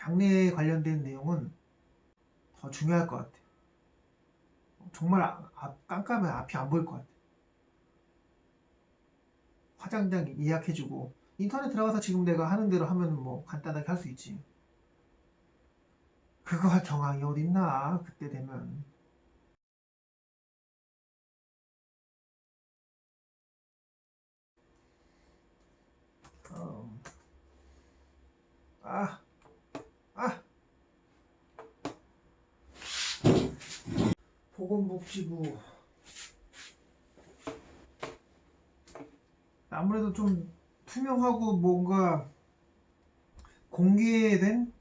장래에 관련된 내용은 더 중요할 것 같아. 정말 아- 앞, 깜깜해 앞이 안 보일 것 같아. 화장장 예약해주고 인터넷 들어가서 지금 내가 하는 대로 하면 뭐 간단하게 할 수 있지. 그거 할 경황이 어딨나 그때 되면. 어. 아, 아. 보건복지부. 아무래도 좀 투명하고 뭔가 공개된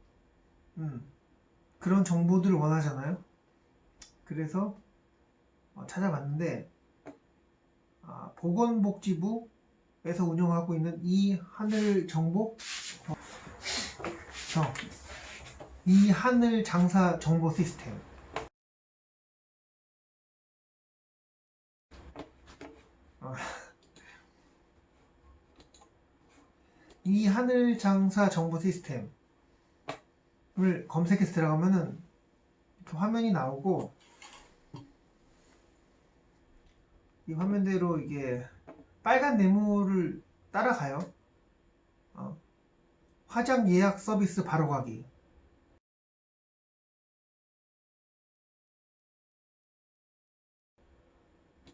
음, 그런 정보들을 원하잖아요. 그래서 어, 찾아봤는데 아, 보건복지부에서 운영하고 있는 이 하늘 정보 어, 어, 이 하늘 장사 정보 시스템 이 하늘 장사 정보 시스템을 검색해서 들어가면은 화면이 나오고 이 화면대로 이게 빨간 네모를 따라가요. 어. 화장 예약 서비스 바로 가기.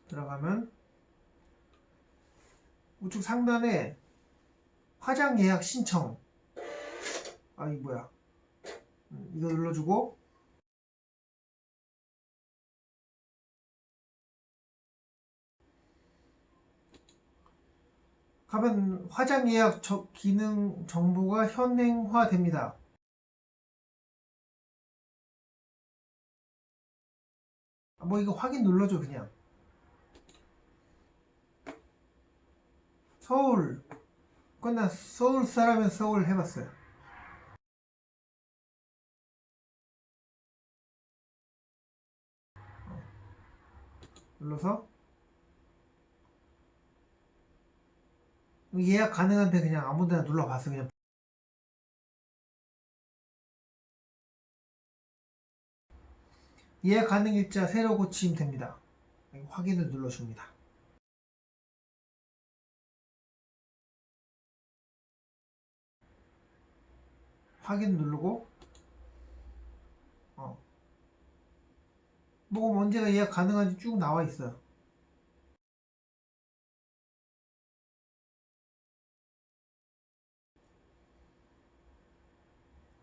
들어가면 우측 상단에 화장 예약 신청. 아, 이 뭐야. 음, 이거 눌러주고. 가면 화장 예약 저- 기능 정보가 현행화됩니다. 아, 뭐 이거 확인 눌러줘 그냥. 서울 그건 나 서울 사람은 서울 해봤어요. 어. 눌러서 예약 가능한데 그냥 아무데나 눌러봤어 그냥 예약 가능 일자 새로 고치면 됩니다. 확인을 눌러줍니다. 확인 누르고 어. 뭐 언제가 예약 가능한지 쭉 나와 있어요.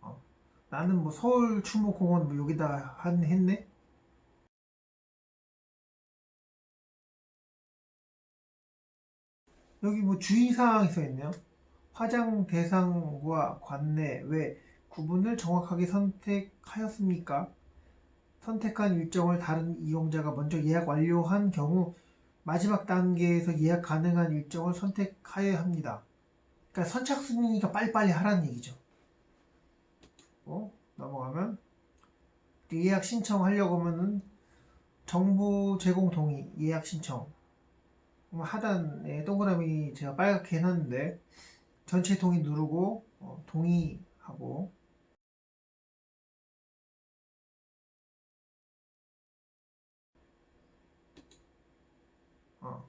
어. 나는 뭐 서울 추모공원 뭐 여기다 한 했네. 여기 뭐 주의사항이 써 있네요. 화장 대상과 관내 외 구분을 정확하게 선택하였습니까? 선택한 일정을 다른 이용자가 먼저 예약 완료한 경우 마지막 단계에서 예약 가능한 일정을 선택하여야 합니다. 그러니까 선착순이니까 빨리빨리 하라는 얘기죠. 어? 넘어가면 예약 신청하려고 하면은 정보 제공 동의 예약 신청 그럼 하단에 동그라미 제가 빨갛게 해놨는데 전체 동의 누르고 어, 동의하고 어,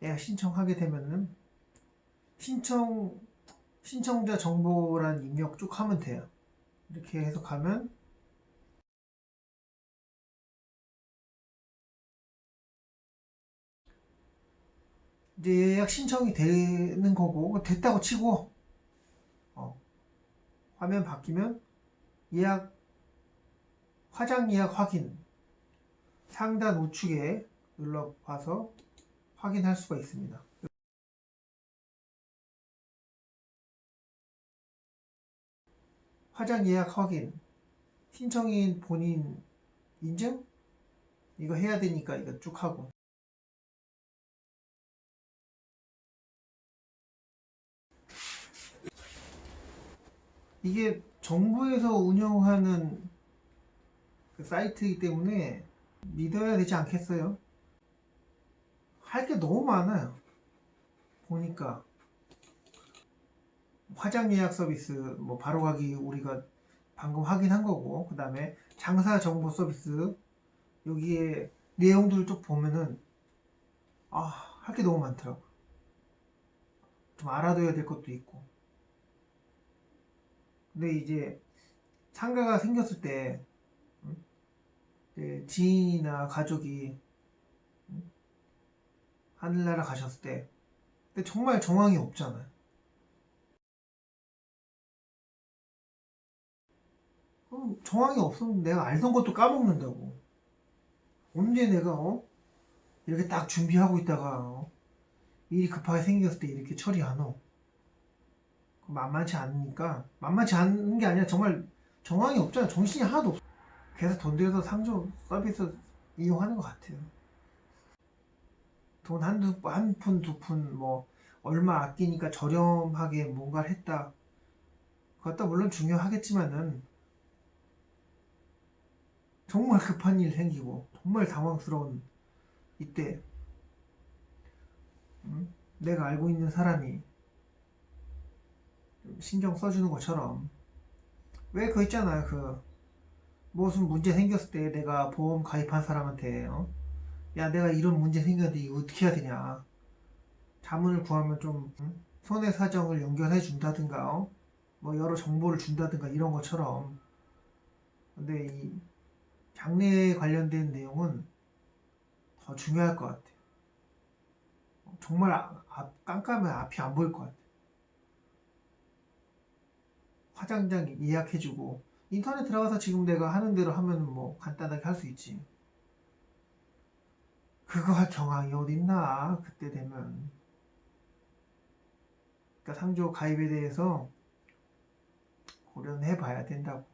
얘가 신청하게 되면은 신청 신청자 정보란 입력 쭉 하면 돼요. 이렇게 해서 가면 이제 예약 신청이 되는 거고 됐다고 치고 어, 화면 바뀌면 예약 화장 예약 확인 상단 우측에 눌러봐서 확인할 수가 있습니다. 화장 예약 확인 신청인 본인 인증 이거 해야 되니까 이거 쭉 하고 이게 정부에서 운영하는 그 사이트이기 때문에 믿어야 되지 않겠어요? 할 게 너무 많아요. 보니까 화장 예약 서비스 뭐 바로 가기 우리가 방금 확인한 거고 그 다음에 장사 정보 서비스 여기에 내용들 쭉 보면은 아 할 게 너무 많더라고 좀 알아둬야 될 것도 있고 근데 이제 상가가 생겼을 때 지인이나 가족이 음? 하늘나라 가셨을 때 근데 정말 정황이 없잖아요 정황이 없으면 내가 알던 것도 까먹는다고. 언제 내가 어? 이렇게 딱 준비하고 있다가 어? 일이 급하게 생겼을 때 이렇게 처리하노? 만만치 않으니까 만만치 않은 게 아니라 정말 정황이 없잖아. 정신이 하나도 없어. 그래서 돈 들여서 상조 서비스 이용하는 것 같아요. 돈 한두 한 푼 두 푼 뭐 얼마 아끼니까 저렴하게 뭔가를 했다. 그것도 물론 중요하겠지만은 정말 급한 일 생기고 정말 당황스러운 이때 음? 내가 알고 있는 사람이 좀 신경 써주는 것처럼 왜 그거 있잖아요 그 무슨 문제 생겼을 때 내가 보험 가입한 사람한테 어? 야 내가 이런 문제 생겼는데 이거 어떻게 해야 되냐 자문을 구하면 좀 음? 손해 사정을 연결해 준다든가 어? 뭐 여러 정보를 준다든가 이런 것처럼 근데 이 장래에 관련된 내용은 더 중요할 것 같아요. 정말 아- 앞, 깜깜해 앞이 안 보일 것 같아요. 화장장 예약해주고 인터넷 들어가서 지금 내가 하는 대로 하면 뭐 간단하게 할 수 있지. 그거 할 경황이 어딨나 그때 되면. 그러니까 상조 가입에 대해서 고려는 해봐야 된다고.